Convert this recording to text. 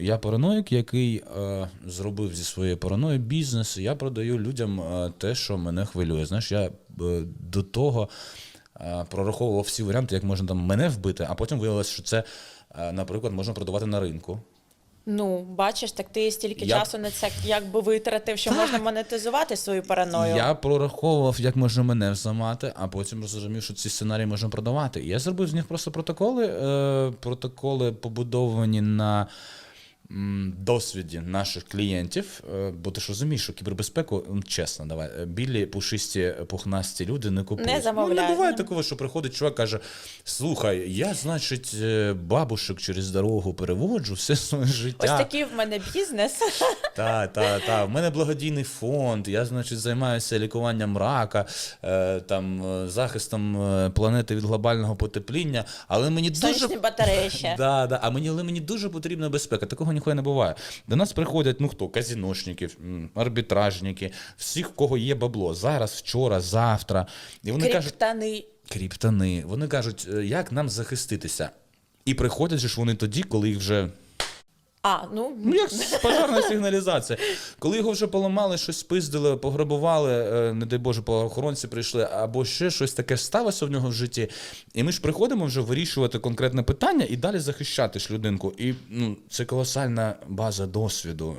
Я параноїк, який е, зробив зі своєї параної бізнес. Я продаю людям е, те, що мене хвилює. Знаєш, я е, до того е, прораховував всі варіанти, як можна там мене вбити, а потім виявилося, що це, е, наприклад, можна продавати на ринку. Ну, бачиш, так ти стільки Я- часу на це якби витратив, що можна монетизувати свою параною. Я прораховував, як можна мене взламати, а потім зрозумів, що ці сценарії можна продавати. І я зробив з них просто протоколи. Е, протоколи побудовані на досвіді наших клієнтів. Е, бо ти ж розумієш, що кібербезпеку, чесно, давай, е, білі, пушисті, пухнасті люди не купують. Не замовляють, Ну, не буває такого, що приходить чувак, каже: слухай, я, значить, е, бабушек через дорогу переводжу все своє життя. Ось такий в мене бізнес. Так, так, так. У мене благодійний фонд. Я, значить, займаюся лікуванням рака, е, там, е, захистом е, планети від глобального потепління. Але мені дуже. Батареї ще. Да, да. А мені, але мені дуже потрібна безпека. Такого ніхуя не буває. До нас приходять, ну хто, казіношники, арбітражники, всіх, в кого є бабло. Зараз, вчора, завтра. І вони кажуть, Криптани. кріптани. Вони кажуть, е, як нам захиститися? І приходять же ж вони тоді, коли їх вже А, ну, Ну, як пожарна сигналізація. Коли його вже поламали, щось спиздили, пограбували, е, не дай Боже, правоохоронці прийшли, або ще щось таке сталося в нього в житті. І ми ж приходимо вже вирішувати конкретне питання і далі захищати ж людинку. І ну, це колосальна база досвіду.